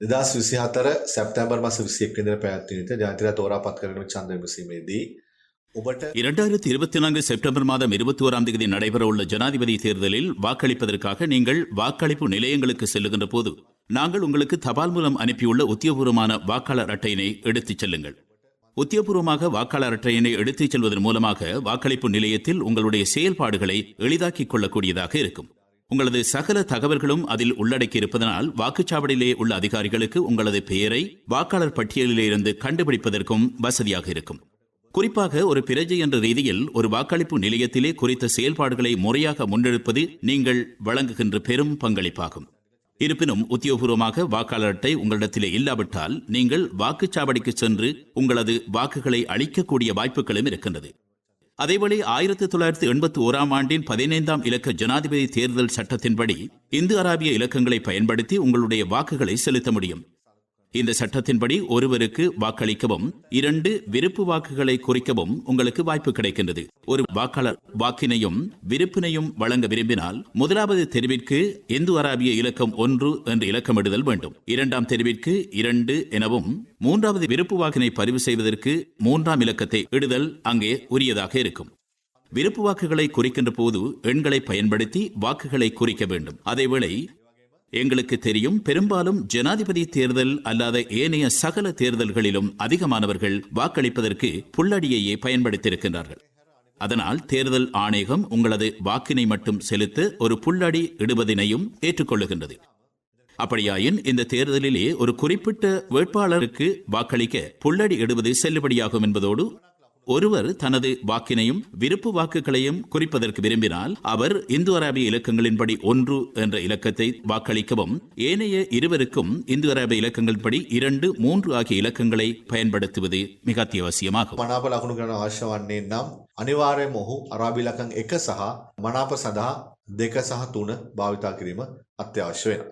දෙදස් විසි හතර සැප්තැම්බර් මස විසි එක්විදින පැත්තිනට ජාතිර තෝරා පත් කරන චන්ද විසීමේදී ඔබට இரண்டாயிரத்தி இருபத்தி நான்கு செப்டம்பர் மாதம் இருபத்தி ஓராம் தேதி நடைபெறவுள்ள ஜனாதிபதி தேர்தலில் வாக்களிப்பதற்காக நீங்கள் வாக்களிப்பு நிலையங்களுக்கு செல்லுகின்ற போது நாங்கள் உங்களுக்கு தபால் மூலம் அனுப்பியுள்ள உத்தியோகபூர்வமான வாக்காளர் அட்டையினை எடுத்துச் செல்லுங்கள் உத்தியோகபூர்வமாக வாக்காளர் அட்டையினை எடுத்துச் செல்வதன் மூலமாக வாக்களிப்பு நிலையத்தில் உங்களுடைய செயல்பாடுகளை எளிதாக்கிக் கொள்ளக்கூடியதாக இருக்கும் உங்களது சகல தகவல்களும் அதில் உள்ளடக்கியிருப்பதனால் வாக்குச்சாவடியிலே உள்ள அதிகாரிகளுக்கு உங்களது பெயரை வாக்காளர் பட்டியலிலிருந்து கண்டுபிடிப்பதற்கும் வசதியாக இருக்கும். குறிப்பாக ஒரு பிரஜை என்ற ரீதியில் ஒரு வாக்களிப்பு நிலையத்திலே குறித்த செயல்பாடுகளை முறையாக முன்னெடுப்பது நீங்கள் வழங்குகின்ற பெரும் பங்களிப்பாகும். இருப்பினும் உத்தியோகபூர்வமாக வாக்காளர் அட்டை உங்களிடத்திலே இல்லாவிட்டால் நீங்கள் வாக்குச்சாவடிக்கு சென்று உங்களது வாக்குகளை அளிக்கக்கூடிய வாய்ப்புகளும் இருக்கின்றது. அதேவேளை ஆயிரத்தி தொள்ளாயிரத்தி எண்பத்தி ஓராம் ஆண்டின் பதினைந்தாம் இலக்க ஜனாதிபதி தேர்தல் சட்டத்தின்படி இந்து அராபிய இலக்கங்களை பயன்படுத்தி உங்களுடைய வாக்குகளை செலுத்த முடியும். இந்த சட்டத்தின்படி ஒருவருக்கு வாக்களிக்கவும் இரண்டு விருப்பு வாக்குகளை குறிக்கவும் உங்களுக்கு வாய்ப்பு கிடைக்கின்றது. ஒரு வாக்காளர் வாக்கினையும் விருப்பினையும் வழங்க விரும்பினால் முதலாவது தெரிவிற்கு இந்து அராபிய இலக்கம் ஒன்று என்று இலக்கமிடுதல் வேண்டும். இரண்டாம் தெரிவிற்கு இரண்டு எனவும் மூன்றாவது விருப்பு வாக்கினை பதிவு செய்வதற்கு மூன்றாம் இலக்கத்தை இடுதல் அங்கே உரியதாக இருக்கும். விருப்பு வாக்குகளை குறிக்கின்ற போது எண்களை பயன்படுத்தி வாக்குகளை குறிக்க வேண்டும். அதேவேளை எங்களுக்கு தெரியும் பெரும்பாலும் ஜனாதிபதி தேர்தல் அல்லாத ஏனைய சகல தேர்தல்களிலும் அதிகமானவர்கள் வாக்களிப்பதற்கு புள்ளடியையே பயன்படுத்தியிருக்கின்றார்கள். அதனால் தேர்தல் ஆணையகம் உங்களது வாக்கினை மட்டும் செலுத்த ஒரு புல்லடி இடுவதினையும் ஏற்றுக்கொள்ளுகின்றது. அப்படியாயின் இந்த தேர்தலிலே ஒரு குறிப்பிட்ட வேட்பாளருக்கு வாக்களிக்க புள்ளடி இடுவது செல்லுபடியாகும் என்பதோடு ஒருவர் தனது வாக்கினையும் விருப்பு வாக்குகளையும் குறிப்பதற்கு விரும்பினால் அவர் இந்து அராபிய இலக்கங்களின்படி ஒன்று என்ற இலக்கத்தை வாக்களிக்கவும் ஏனைய இருவருக்கும் இந்து அராபிய இலக்கங்களின்படி இரண்டு மூன்று ஆகிய இலக்கங்களை பயன்படுத்துவது மிக அத்தியாவசியமாகும் මනාප ලකුණු කරන අවශ්‍ය වන්නේ නම් අනිවාර්යයෙන්ම ඔහු අරාබිලකං එක සහ මනාප සඳහා දෙක සහ තුන භාවිතා කිරීම අත්‍යවශ්‍ය වෙන.